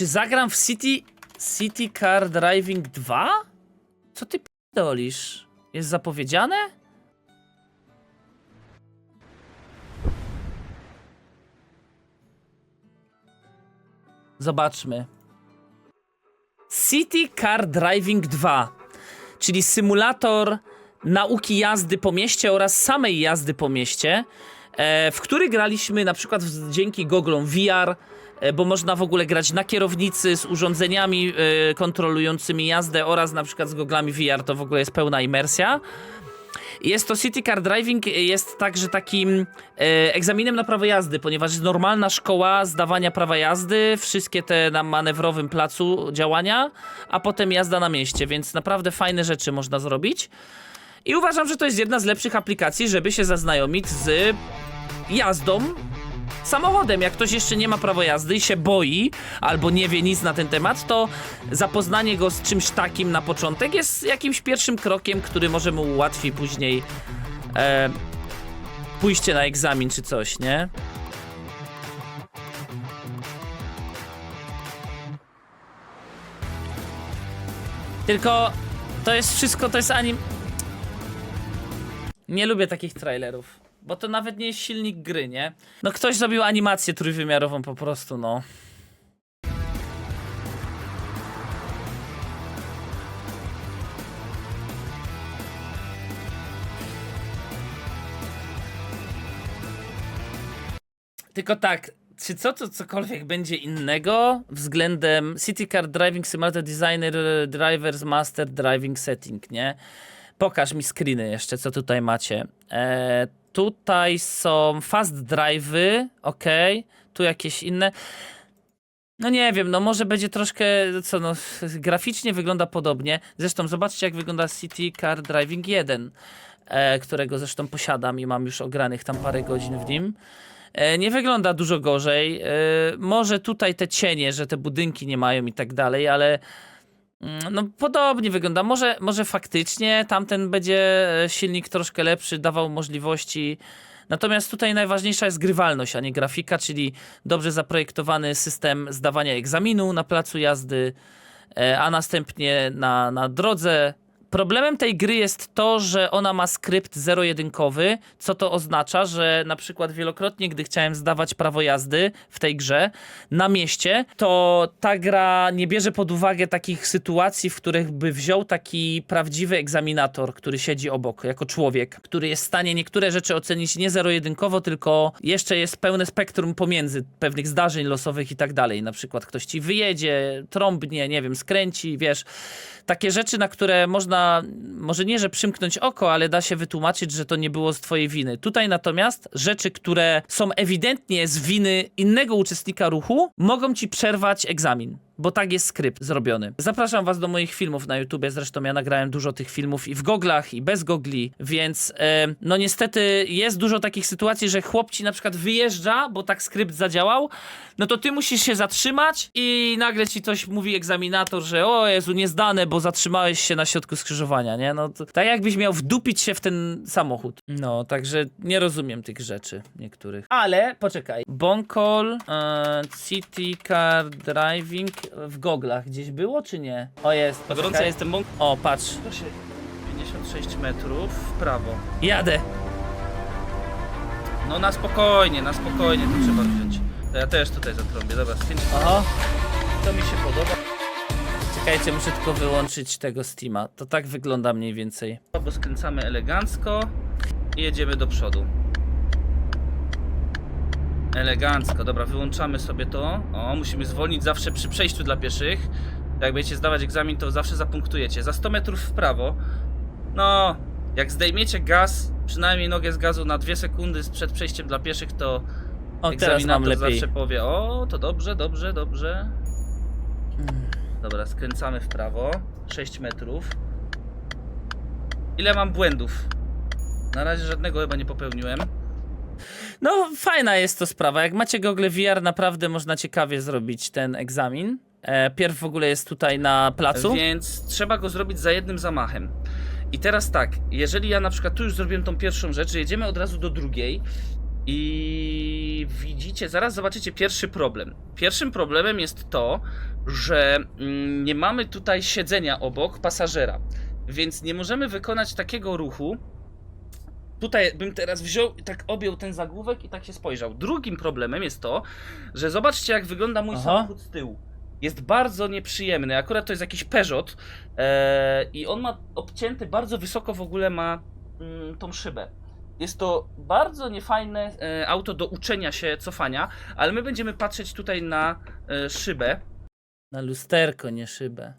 Czy zagram w City, City Car Driving 2? Co ty dolisz? Jest zapowiedziane? Zobaczmy. City Car Driving 2, czyli symulator nauki jazdy po mieście oraz samej jazdy po mieście, e, w który graliśmy na przykład dzięki goglom VR, bo można w ogóle grać na kierownicy z urządzeniami e, kontrolującymi jazdę oraz na przykład z goglami VR, to w ogóle jest pełna imersja. Jest to City Car Driving, jest także takim e, egzaminem na prawo jazdy, ponieważ jest normalna szkoła zdawania prawa jazdy, wszystkie te na manewrowym placu działania, a potem jazda na mieście, więc naprawdę fajne rzeczy można zrobić. I uważam, że to jest jedna z lepszych aplikacji, żeby się zaznajomić z jazdą samochodem. Jak ktoś jeszcze nie ma prawa jazdy i się boi, albo nie wie nic na ten temat, to zapoznanie go z czymś takim na początek jest jakimś pierwszym krokiem, który może mu ułatwi później e, pójście na egzamin czy coś, nie? Tylko to jest wszystko, to jest anim... Nie lubię takich trailerów. Bo to nawet nie jest silnik gry, nie? No ktoś zrobił animację trójwymiarową po prostu, no. Tylko tak, czy co to cokolwiek będzie innego względem City Car Driving Simulator Designer Drivers Master Driving Setting, nie? Pokaż mi screeny jeszcze, co tutaj macie. E, tutaj są fast drive'y, ok. Tu jakieś inne. No nie wiem, no może będzie troszkę, co no, graficznie wygląda podobnie. Zresztą zobaczcie, jak wygląda City Car Driving 1, e, którego zresztą posiadam i mam już ogranych tam parę godzin w nim. E, nie wygląda dużo gorzej. E, może tutaj te cienie, że te budynki nie mają i tak dalej, ale no podobnie wygląda. Może, może faktycznie tamten będzie e, silnik troszkę lepszy, dawał możliwości. Natomiast tutaj najważniejsza jest grywalność, a nie grafika, czyli dobrze zaprojektowany system zdawania egzaminu na placu jazdy, e, a następnie na, na drodze. Problemem tej gry jest to, że ona ma skrypt zero-jedynkowy, co to oznacza, że na przykład wielokrotnie, gdy chciałem zdawać prawo jazdy w tej grze na mieście, to ta gra nie bierze pod uwagę takich sytuacji, w których by wziął taki prawdziwy egzaminator, który siedzi obok, jako człowiek, który jest w stanie niektóre rzeczy ocenić nie zero-jedynkowo, tylko jeszcze jest pełne spektrum pomiędzy pewnych zdarzeń losowych i tak dalej. Na przykład ktoś ci wyjedzie, trąbnie, nie wiem, skręci, wiesz. Takie rzeczy, na które można, może nie, że przymknąć oko, ale da się wytłumaczyć, że to nie było z twojej winy. Tutaj natomiast rzeczy, które są ewidentnie z winy innego uczestnika ruchu, mogą ci przerwać egzamin. Bo tak jest skrypt zrobiony. Zapraszam was do moich filmów na YouTubie. Zresztą ja nagrałem dużo tych filmów i w goglach, i bez gogli, więc e, no niestety jest dużo takich sytuacji, że chłop ci na przykład wyjeżdża, bo tak skrypt zadziałał, no to ty musisz się zatrzymać i nagle ci coś mówi egzaminator, że o Jezu, nie zdane, bo zatrzymałeś się na środku skrzyżowania, nie? No to, tak jakbyś miał wdupić się w ten samochód. No, także nie rozumiem tych rzeczy niektórych. Ale, poczekaj, Bonkol, e, City Car Driving w goglach gdzieś było, czy nie? O, jest, Gorąco poczekaj. jestem bąk. O, patrz, 56 metrów w prawo. jadę. No na spokojnie, na spokojnie to trzeba wziąć. To ja też tutaj zatrąbię, dobra, skręć. Oho. To mi się podoba, Czekajcie, muszę tylko wyłączyć tego Steama. To tak wygląda mniej więcej. bo skręcamy elegancko i jedziemy do przodu. Elegancko, dobra, wyłączamy sobie to. O, musimy zwolnić zawsze przy przejściu dla pieszych. Jak będziecie zdawać egzamin, to zawsze zapunktujecie. Za 100 metrów w prawo. No, jak zdejmiecie gaz, przynajmniej nogę z gazu na 2 sekundy przed przejściem dla pieszych, to O, teraz mam egzaminator lepiej. zawsze powie, o, to dobrze, dobrze, dobrze. Dobra, skręcamy w prawo. 6 metrów. Ile mam błędów? Na razie żadnego chyba nie popełniłem. No, fajna jest to sprawa. Jak macie Google VR, naprawdę można ciekawie zrobić ten egzamin. E, pierw w ogóle jest tutaj na placu. Więc trzeba go zrobić za jednym zamachem. I teraz tak, jeżeli ja na przykład tu już zrobiłem tą pierwszą rzecz, jedziemy od razu do drugiej I widzicie, zaraz zobaczycie pierwszy problem. Pierwszym problemem jest to, że mm, nie mamy tutaj siedzenia obok pasażera, więc nie możemy wykonać takiego ruchu. Tutaj bym teraz wziął i tak objął ten zagłówek i tak się spojrzał. Drugim problemem jest to, że zobaczcie jak wygląda mój Aha. samochód z tyłu. Jest bardzo nieprzyjemny. Akurat to jest jakiś Peugeot e, i on ma obcięty bardzo wysoko w ogóle ma mm, tą szybę. Jest to bardzo niefajne e, auto do uczenia się cofania, ale my będziemy patrzeć tutaj na e, szybę. Na lusterko, nie szybę.